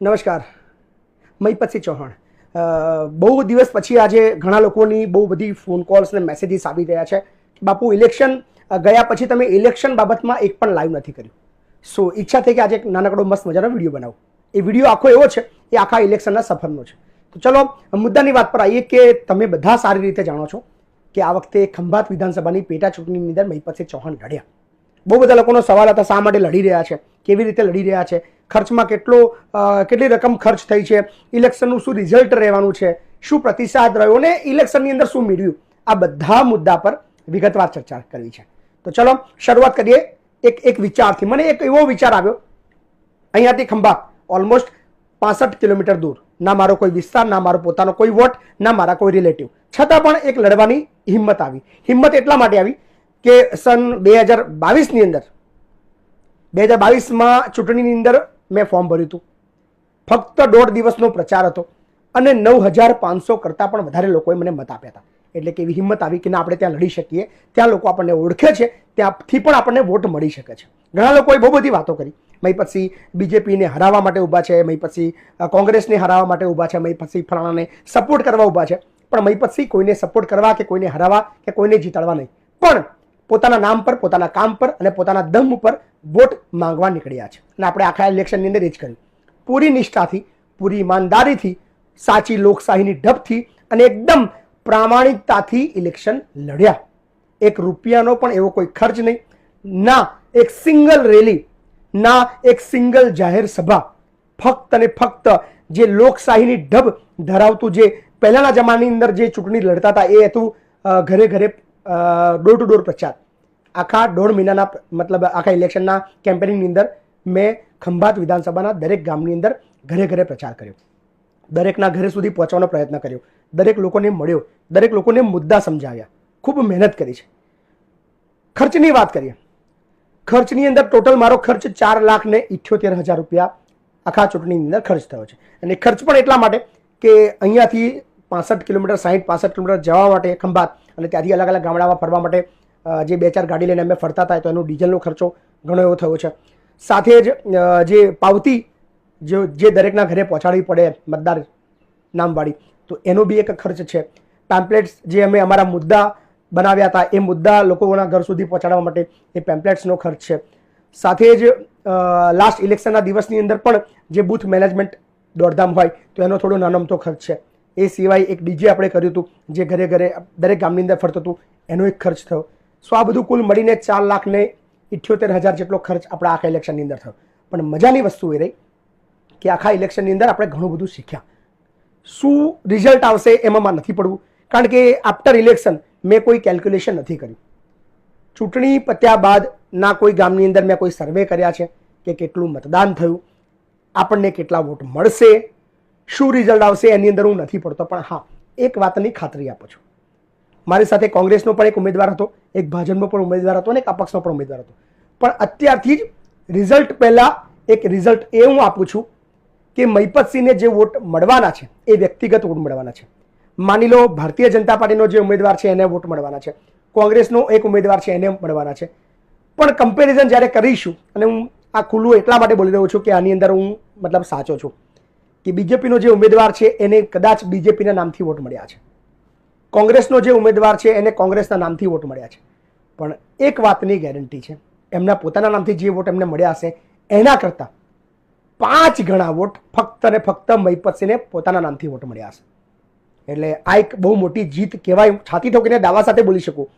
નમસ્કાર. મહીપતસિંહ ચૌહાણ. બહુ દિવસ પછી આજે ઘણા લોકોની બહુ બધી ફોન કોલ્સ ને મેસેજીસ આવી રહ્યા છે. બાપુ, ઇલેક્શન ગયા પછી તમે ઇલેક્શન બાબતમાં એક પણ લાઈવ નથી કર્યું. સો, ઈચ્છા થઈ કે આજે એક નાનકડો મસ્ત મજાનો વીડિયો બનાવો. એ વીડિયો આખો એવો છે એ આખા ઇલેક્શનના સફરનો છે. તો ચલો, મુદ્દાની વાત પર આવીએ કે તમે બધા સારી રીતે જાણો છો કે આ વખતે ખંભાત વિધાનસભાની પેટા ચૂંટણીની અંદર મહીપતસિંહ ચૌહાણ લડ્યા. બહુ બધા લોકોનો સવાલ હતા, શા માટે લડી રહ્યા છે, કેવી રીતે લડી રહ્યા છે ખર્ચમાં કેટલો કેટલી રકમ ખર્ચ થઈ છે, ઇલેક્શનનું શું રિઝલ્ટ રહેવાનું છે, શું પ્રતિસાદ રહ્યો અને ઇલેક્શનની અંદર શું મેળવ્યું આ બધા મુદ્દા પર વિગતવાર ચર્ચા કરવી છે. તો ચલો, શરૂઆત કરીએ. એક એક વિચારથી. મને એક એવો વિચાર આવ્યો. અહીંયાથી ખંભા ઓલમોસ્ટ પાસઠ કિલોમીટર દૂર. ના મારો કોઈ વિસ્તાર, ના મારો પોતાનો કોઈ વોટ, ના મારા કોઈ રિલેટિવ છતાં પણ એક લડવાની હિંમત આવી. હિંમત એટલા માટે આવી કે સન બે હજાર બાવીસની અંદર, બે હજાર બાવીસમાં ચૂંટણીની અંદર મેં ફોર્મ ભર્યું હતું. ફક્ત દોઢ દિવસનો પ્રચાર હતો અને નવ હજાર પાંચસો કરતાં પણ વધારે લોકોએ મને મત આપ્યા હતા. એટલે કે એવી હિંમત આવી કે ના, આપણે ત્યાં લડી શકીએ. ત્યાં લોકો આપણને ઓળખે છે, ત્યાંથી પણ આપણને વોટ મળી શકે છે. ઘણા લોકોએ બહુ બધી વાતો કરી. મય પછી બીજેપીને હરાવવા માટે ઊભા છે મય પછી કોંગ્રેસને હરાવવા માટે ઊભા છે મય પછી ફલાણાને સપોર્ટ કરવા ઊભા છે. પણ મય પછી કોઈને સપોર્ટ કરવા કે કોઈને હરાવવા કે કોઈને જીતાડવા નહીં. પણ પોતાના નામ પર, પોતાના કામ પર અને પોતાના દમ ઉપર વોટ માંગવા નીકળ્યા છે. અને આપણે આખા ઇલેક્શનની અંદર એ જ કર્યું. પૂરી નિષ્ઠાથી, પૂરી ઈમાનદારીથી, સાચી લોકશાહીની ઢબથી અને એકદમ પ્રામાણિકતાથી ઇલેક્શન લડ્યા. એક રૂપિયાનો પણ એવો કોઈ ખર્ચ નહીં. ના એક સિંગલ રેલી ના એક સિંગલ જાહેર સભા. ફક્ત અને ફક્ત જે લોકશાહીની ઢબ ધરાવતું જે પહેલાના જમાની અંદર જે ચૂંટણી લડતા હતા એ હતું ઘરે ઘરે ડોર ટુ ડોર પ્રચાર. આખા દોઢ મહિનાના, મતલબ આખા ઇલેક્શનના કેમ્પેનિંગની અંદર મેં ખંભાત વિધાનસભાના દરેક ગામની અંદર ઘરે ઘરે પ્રચાર કર્યો. દરેકના ઘરે સુધી પહોંચવાનો પ્રયત્ન કર્યો. દરેક લોકોને મળ્યો. દરેક લોકોને મુદ્દા સમજાવ્યા. ખૂબ મહેનત કરી છે. ખર્ચની વાત કરીએ. ખર્ચની અંદર ટોટલ મારો ખર્ચ ચાર લાખ ને ઇઠ્યોતેર હજાર રૂપિયા આખા ચૂંટણીની અંદર ખર્ચ થયો છે. અને ખર્ચ પણ એટલા માટે કે અહીંયાથી પાસઠ કિલોમીટર, સાહીઠ, પાસઠ કિલોમીટર જવા માટે ખંભાત અને ત્યાંથી અલગ અલગ ગામડામાં ફરવા માટે જે બે ચાર ગાડી લઈને અમે ફરતા હતા, તો એનો ડીઝલનો ખર્ચો ઘણો એવો થયો છે. સાથે જ જે પાવતી, જે જે દરેકના ઘરે પહોંચાડવી પડે મતદાર નામવાળી, તો એનો બી એક ખર્ચ છે. પેમ્પલેટ્સ જે અમે અમારા મુદ્દા બનાવ્યા હતા, એ મુદ્દા લોકોના ઘર સુધી પહોંચાડવા માટે એ પેમ્પલેટ્સનો ખર્ચ છે. સાથે જ લાસ્ટ ઇલેક્શનના દિવસની અંદર પણ જે બૂથ મેનેજમેન્ટ દોડધામ હોય, તો એનો થોડો નાનમતો ખર્ચ છે. એ સિવાય એક ડીજે આપણે કર્યું હતું, જે ઘરે ઘરે દરેક ગામની અંદર ફરતું હતું, એનો એક ખર્ચ થયો. સો આ બધું કુલ મળીને ચાર લાખ ને ઇઠ્યોતેર હજાર જેટલો ખર્ચ આપણા આખા ઇલેક્શનની અંદર થયો. પણ મજાની વસ્તુ એ રહી કે આખા ઇલેક્શનની અંદર આપણે ઘણું બધું શીખ્યા. શું રિઝલ્ટ આવશે એમાં માં નથી પડવું. કારણ કે આફ્ટર ઇલેક્શન મેં કોઈ કેલ્ક્યુલેશન નથી કર્યું. ચૂંટણી પત્યા બાદ ના કોઈ ગામની અંદર મેં કોઈ સર્વે કર્યા છે કે કેટલું મતદાન થયું. આપણને કેટલા વોટ મળશે? શું રિઝલ્ટ આવશે એની અંદર હું નથી પડતો. પણ હા, એક વાતની ખાતરી આપું છું. મારી સાથે કોંગ્રેસનો પણ એક ઉમેદવાર હતો, એક ભાજપનો પણ ઉમેદવાર હતો અને એક અપક્ષનો પણ ઉમેદવાર હતો. પણ અત્યારથી જ રિઝલ્ટ પહેલાં એક રિઝલ્ટ એ હું આપું છું કે મહિપતસિંહને જે વોટ મળવાના છે, એ વ્યક્તિગત વોટ મળવાના છે. માની લો, ભારતીય જનતા પાર્ટીનો જે ઉમેદવાર છે, એને વોટ મળવાના છે. કોંગ્રેસનો એક ઉમેદવાર છે, એને મળવાના છે. પણ કમ્પેરિઝન જ્યારે કરીશું, અને હું આ ખુલ્લું એટલા માટે બોલી રહ્યો છું કે આની અંદર હું મતલબ સાચો છું. કે બીજેપીનો જે ઉમેદવાર છે, એને કદાચ બીજેપીના નામથી વોટ મળ્યા છે. કોંગ્રેસનો જે ઉમેદવાર છે, એને કોંગ્રેસના નામથી વોટ મળ્યા છે. પણ એક વાતની ગેરંટી છે, એમના પોતાના નામથી જે વોટ એમને મળ્યા હશે, એના કરતાં પાંચ ગણા વોટ ફક્ત અને ફક્ત મહિપતસિંહને પોતાના નામથી વોટ મળ્યા હશે. એટલે આ એક બહુ મોટી જીત કહેવાય, છાતી ઠોકીને દાવા સાથે બોલી શકું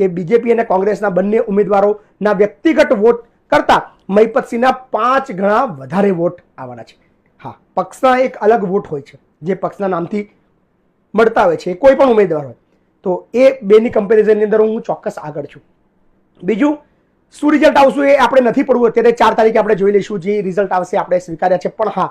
કે બીજેપી અને કોંગ્રેસના બંને ઉમેદવારોના વ્યક્તિગત વોટ કરતાં મહિપતસિંહના પાંચ ગણા વધારે વોટ આવવાના છે. હા, પક્ષના એક અલગ વોટ હોય છે, જે પક્ષના નામથી મળતા હોય છે કોઈ પણ ઉમેદવાર હોય. તો એ બેની કમ્પેરિઝનની અંદર હું ચોક્કસ આગળ છું. બીજું, શું રિઝલ્ટ આવશું એ આપણે નથી પડવું, અત્યારે ચાર તારીખે આપણે જોઈ લઈશું, જે રિઝલ્ટ આવશે આપણે સ્વીકાર્યા છે. પણ હા,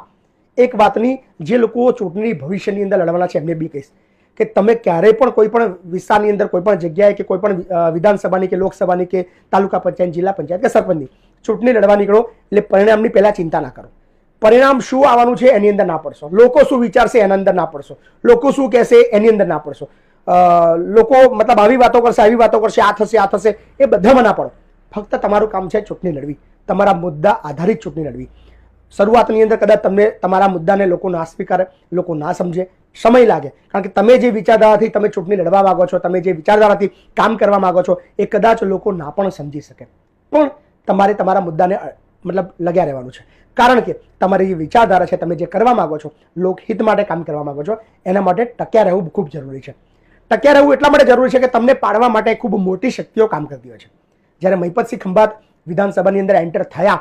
એક વાતની જે લોકો ચૂંટણી ભવિષ્યની અંદર લડવાના છે, એમને બી કહીશ કે તમે ક્યારેય પણ કોઈ પણ વિસ્તારની અંદર, કોઈ પણ જગ્યાએ કે કોઈ પણ વિધાનસભાની કે લોકસભાની કે તાલુકા પંચાયત, જિલ્લા પંચાયત કે સરપંચની ચૂંટણી લડવા નીકળો, એટલે પરિણામની પહેલાં ચિંતા ના કરો. પરિણામ શું આવવાનું છે એની અંદર ના પડશો. લોકો શું વિચારશે એના અંદર ના પડશો. લોકો શું કહેશે એની અંદર ના પડશો. લોકો મતલબ આવી વાતો કરશે, આવી વાતો કરશે, આ થશે આ થશે, એ બધામાં ના પડો. ફક્ત તમારું કામ છે ચૂંટણી લડવી. તમારા મુદ્દા આધારિત ચૂંટણી લડવી. શરૂઆતની અંદર કદાચ તમને તમારા મુદ્દાને લોકો ના સ્વીકારે, લોકો ના સમજે. સમય લાગે. કારણ કે તમે જે વિચારધારાથી તમે ચૂંટણી લડવા માંગો છો, તમે જે વિચારધારાથી કામ કરવા માંગો છો, એ કદાચ લોકો ના પણ સમજી શકે. પણ તમારે તમારા મુદ્દાને મતલબ લગ્યા રહેવાનું છે. કારણ કે તમારી જે વિચારધારા છે, તમે જે કરવા માગો છો, લોકહિત માટે કામ કરવા માગો છો, એના માટે ટક્યા રહેવું ખૂબ જરૂરી છે. ટક્યા રહેવું એટલા માટે જરૂરી છે કે તમને પાડવા માટે ખૂબ મોટી શક્તિઓ કામ કરતી હોય છે. જ્યારે મહિપતસિંહ ખંભાત વિધાનસભાની અંદર એન્ટર થયા,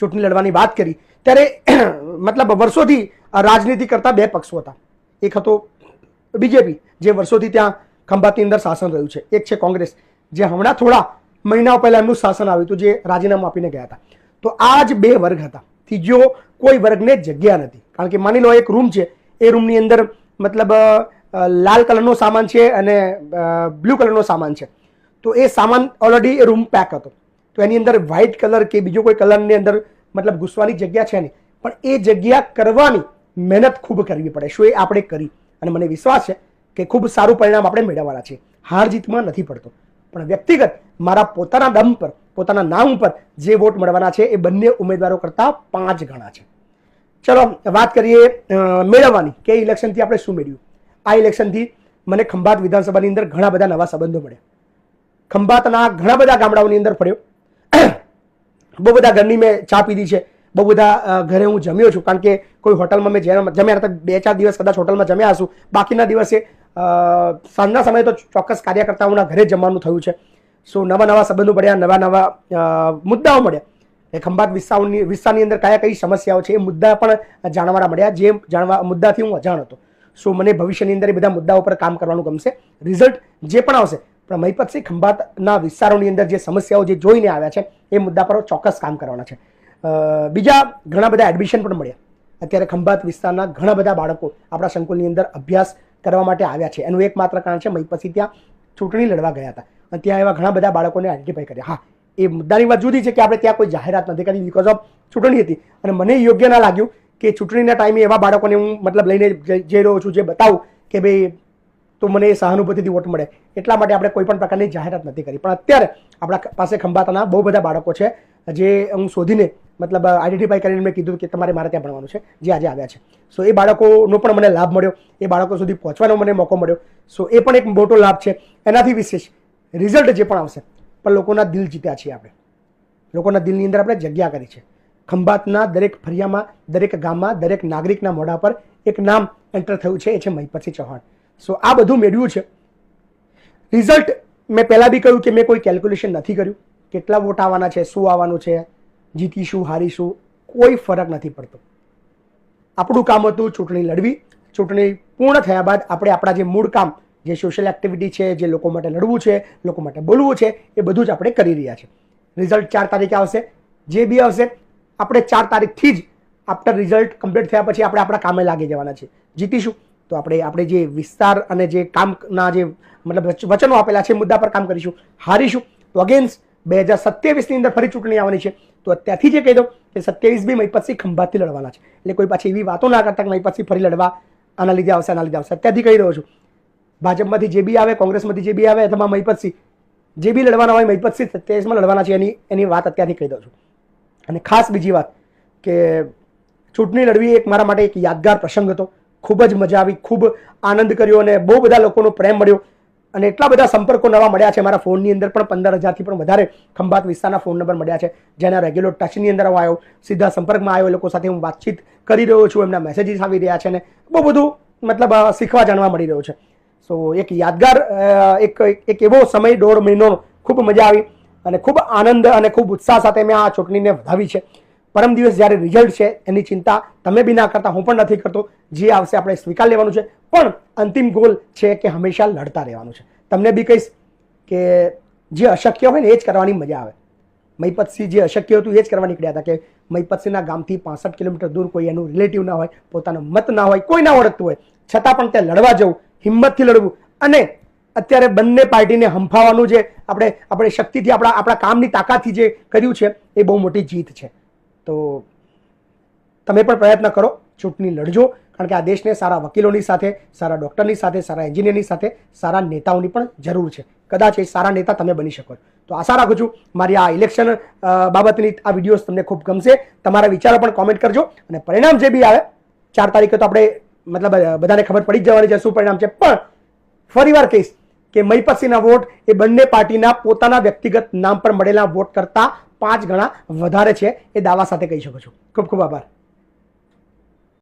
ચૂંટણી લડવાની વાત કરી, ત્યારે મતલબ વર્ષોથી રાજનીતિ કરતા બે પક્ષો હતા. એક હતો બીજેપી, જે વર્ષોથી ત્યાં ખંભાતની અંદર શાસન રહ્યું છે. એક છે કોંગ્રેસ, જે હમણાં થોડા મહિનાઓ પહેલાં એમનું શાસન આવ્યું હતું જે રાજીનામું આપીને ગયા હતા. તો આ જ બે વર્ગ હતા. ત્રીજો કોઈ વર્ગને જગ્યા નથી. કારણ કે માની લો એક રૂમ છે. એ રૂમની અંદર મતલબ લાલ કલરનો સામાન છે અને બ્લુ કલરનો સામાન છે. તો એ સામાન ઓલરેડી એ રૂમ પેક હતો. તો એની અંદર વ્હાઇટ કલર કે બીજો કોઈ કલરની અંદર મતલબ ઘૂસવાની જગ્યા છે નહીં. પણ એ જગ્યા કરવાની મહેનત ખૂબ કરવી પડે. શું એ આપણે કરી? અને મને વિશ્વાસ છે કે ખૂબ સારું પરિણામ આપણે મેળવવાના છે હાર જીતમાં નથી પડતો. પણ વ્યક્તિગત મારા પોતાના દમ પર, પોતાના નામ પર જે વોટ મળવાના છે એ બંને ઉમેદવારો કરતાં પાંચ ગણા છે. ચલો, વાત કરીએ મેળવવાની કે ઇલેક્શનથી આપણે શું મેળવ્યું? આ ઇલેક્શનથી મને ખંભાત વિધાનસભાની અંદર ઘણા બધા નવા સંબંધો મળ્યા. ખંભાતના ઘણા બધા ગામડાઓની અંદર ફર્યો. બહુ બધા ઘરની મેં ચા પીધી છે. બહુ બધા ઘરે હું જમ્યો છું. કારણ કે કોઈ હોટલમાં મેં જ્યાં જમ્યા હતા બે ચાર દિવસ કદાચ હોટલમાં જમ્યા હશું. બાકીના દિવસે સાંજના સમયે તો ચોક્કસ કાર્યકર્તાઓના ઘરે જમવાનું થયું છે. સો, નવા નવા સંબંધો મળ્યા નવા નવા મુદ્દાઓ મળ્યા. એ ખંભાત વિસ્તારની વિસ્તારની અંદર કયા કઈ સમસ્યાઓ છે એ મુદ્દા પણ જાણવાના મળ્યા. જે જાણવા, મુદ્દાથી હું અજાણ હતો. સો, મને ભવિષ્યની અંદર એ બધા મુદ્દાઓ પર કામ કરવાનું ગમશે. રિઝલ્ટ જે પણ આવશે પણ મહિપતસિંહ ખંભાતના વિસ્તારોની અંદર જે સમસ્યાઓ જે જોઈને આવ્યા છે, એ મુદ્દા પર ચોક્કસ કામ કરવાના છે. બીજા ઘણા બધા એડમિશન પણ મળ્યા. અત્યારે ખંભાત વિસ્તારના ઘણા બધા બાળકો આપણા સંકુલની અંદર અભ્યાસ કરવા માટે આવ્યા છે. એનું એકમાત્ર કારણ છે પછી ત્યાં ચૂંટણી લડવા ગયા હતા. અને ત્યાં એવા ઘણા બધા બાળકોને આઈડેન્ટિફાઈ કર્યા. હા, એ મુદ્દાની વાત જુદી છે કે આપણે ત્યાં કોઈ જાહેરાત નથી કરી બિકોઝ ઓફ ચૂંટણી હતી. અને મને યોગ્ય ના લાગ્યું કે ચૂંટણીના ટાઈમે એવા બાળકોને હું મતલબ લઈને જઈ રહ્યો છું, જે બતાવું કે ભાઈ તો મને એ સહાનુભૂતિથી વોટ મળે. એટલા માટે આપણે કોઈ પણ પ્રકારની જાહેરાત નથી કરી. પણ અત્યારે આપણા પાસે ખંભાતના બહુ બધા બાળકો છે, જે હું શોધીને મતલબ આઈડેન્ટિફાઈ કરીને મેં કીધું કે તમારે મારે ત્યાં ભણવાનું છે, જે આજે આવ્યા છે. સો એ બાળકોનો પણ મને લાભ મળ્યો. એ બાળકો સુધી પહોંચવાનો મને મોકો મળ્યો. સો એ પણ એક મોટો લાભ છે. એનાથી વિશેષ રિઝલ્ટ જે પણ આવશે, પણ લોકોના દિલ જીત્યા છીએ આપણે. લોકોના દિલની અંદર આપણે જગ્યા કરી છે. ખંભાતના દરેક ફરિયામાં, દરેક ગામમાં, દરેક નાગરિકના મોઢા પર એક નામ એન્ટર થયું છે, એ છે મહિપતસિંહ ચૌહાણ. સો આ બધું મેળવ્યું છે. રિઝલ્ટ મેં પહેલાં બી કહ્યું કે મેં કોઈ કેલ્ક્યુલેશન નથી કર્યું. કેટલા વોટ આવવાના છે, શું આવવાનું છે? જીતીશું, હારીશું, કોઈ ફરક નથી પડતો. આપણું કામ હતું ચૂંટણી લડવી. ચૂંટણી પૂર્ણ થયા બાદ આપણે આપણા જે મૂળ કામ, જે સોશિયલ એક્ટિવિટી છે, જે લોકો માટે લડવું છે, લોકો માટે બોલવું છે, એ બધું જ આપણે કરી રહ્યા છે. રિઝલ્ટ ચાર તારીખે આવશે. જે બી આવશે, આપણે ચાર તારીખથી જ આફ્ટર રિઝલ્ટ કમ્પ્લીટ થયા પછી આપણે આપણા કામે લાગી જવાના છે જીતીશું. તો આપણે આપણે જે વિસ્તાર અને જે કામના જે, મતલબ વચનો આપેલા છે, મુદ્દા પર કામ કરીશું. હારીશું. તો અગેન્સ્ટ બે હજાર સત્યાવીસની અંદર ફરી ચૂંટણી આવવાની છે. તો અત્યારથી જે કહી દો કે સત્યાવીસ બી મહિપતસિંહ ખંભાતથી લડવાના છે. એટલે કોઈ પાછી એવી વાતો ના કરતા કે મહિપતસિંહ ફરી લડવા, આના લીધે આવશે, આના લીધે આવશે. અત્યારથી કહી રહ્યો છું, ભાજપમાંથી જે બી આવે, કોંગ્રેસમાંથી જે બી આવે અથવા મહિપતસિંહ, જે બી લડવાના હોય મહિપતસિંહ સત્યાવીસમાં લડવાના છે એની એની વાત અત્યારથી કહી દઉં છું. અને ખાસ બીજી વાત કે ચૂંટણી લડવી એક મારા માટે એક યાદગાર પ્રસંગ હતો. ખૂબ જ મજા આવી, ખૂબ આનંદ કર્યો અને બહુ બધા લોકોનો પ્રેમ મળ્યો. અને એટલા બધા સંપર્કો નવા મળ્યા છે. મારા ફોનની અંદર પણ પંદર હજારથી પણ વધારે ખંભાત વિસ્તારના ફોન નંબર મળ્યા છે. જેના રેગ્યુલર ટચની અંદર આવ્યો, સીધા સંપર્કમાં આવ્યો. લોકો સાથે હું વાતચીત કરી રહ્યો છું. એમના મેસેજીસ આવી રહ્યા છે ને બહુ બધું મતલબ શીખવા જાણવા મળી રહ્યું છે. સો એક યાદગાર એક એક એવો સમય, દોઢ મહિનો ખૂબ મજા આવી અને ખૂબ આનંદ અને ખૂબ ઉત્સાહ સાથે મેં આ ચૂંટણીને વધાવી છે. પરમ દિવસ જ્યારે રિઝલ્ટ છે, એની ચિંતા તમે બી ના કરતા, હું પણ નથી કરતો, જે આવશે આપણે સ્વીકાર લેવાનું છે. પણ અંતિમ ગોલ છે કે હંમેશા લડતા રહેવાનું છે. તમને બી કહીશ કે જે અશક્ય હોય ને, એ જ કરવાની મજા આવે. મહીપતસિંહ જે અશક્ય હતું, એ જ કરવા નીકળ્યા હતા કે મહીપતસિંહના ગામથી પાસઠ કિલોમીટર દૂર કોઈ એનું રિલેટિવ ના હોય, પોતાનો મત ના હોય, કોઈ ના ઓળખતું હોય. છતાં પણ ત્યાં લડવા જવું, હિંમતથી લડવું અને અત્યારે બંને પાર્ટીને હંફાવવાનું જે આપણે આપણે શક્તિથી, આપણા આપણા કામની તાકાતથી જે કર્યું છે, એ બહુ મોટી જીત છે. તો તમે પણ પ્રયત્ન કરો, ચૂંટણી લડજો, કારણ કે આ દેશને સારા વકીલોની સાથે, સારા ડૉક્ટરની સાથે, સારા એન્જિનિયરની સાથે, સારા નેતાઓની પણ જરૂર છે. કદાચ એ સારા નેતા તમે બની શકો. તો આશા રાખું છું મારી આ ઇલેક્શન બાબતની આ વિડીયોઝ તમને ખૂબ ગમશે. તમારા વિચારો પણ કોમેન્ટ કરજો અને પરિણામ જે બી આવે, ચાર તારીખે તો આપણે, મતલબ બધાને ખબર પડી જ જવાની છે શું પરિણામ છે. પણ ફરીવાર કહીશ કે મહીપતસિંહના વોટ એ બંને પાર્ટીના પોતાના વ્યક્તિગત નામ પર મળેલા વોટ કરતાં પાંચ ગણા વધારે છે એ દાવા સાથે કહી શકો છો. ખૂબ ખૂબ આભાર.